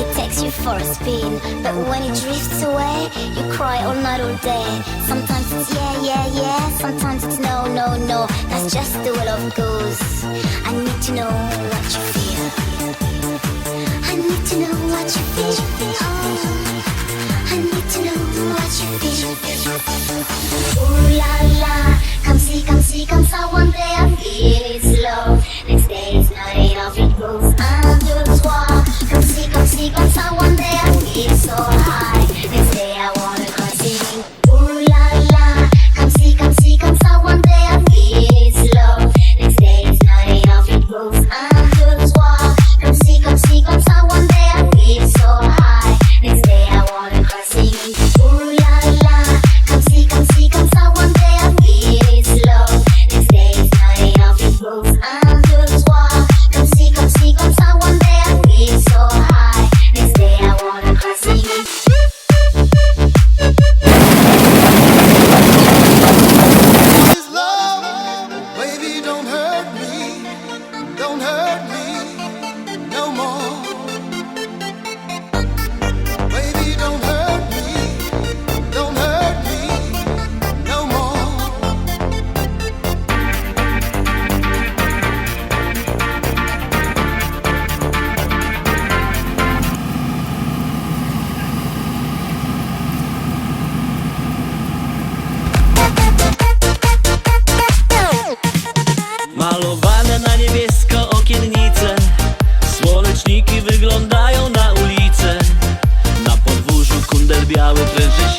it takes you for a spin. But when it drifts away, you cry all night, all day. Sometimes it's yeah, yeah, yeah. Sometimes it's no, no, no. That's just the way love goes. I need to know what you feel.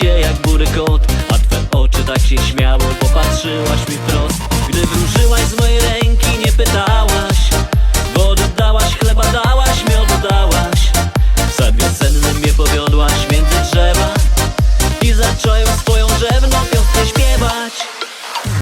jak bury kot. A twe oczy tak się śmiało popatrzyłaś mi wprost. Gdy wróżyłaś z mojej ręki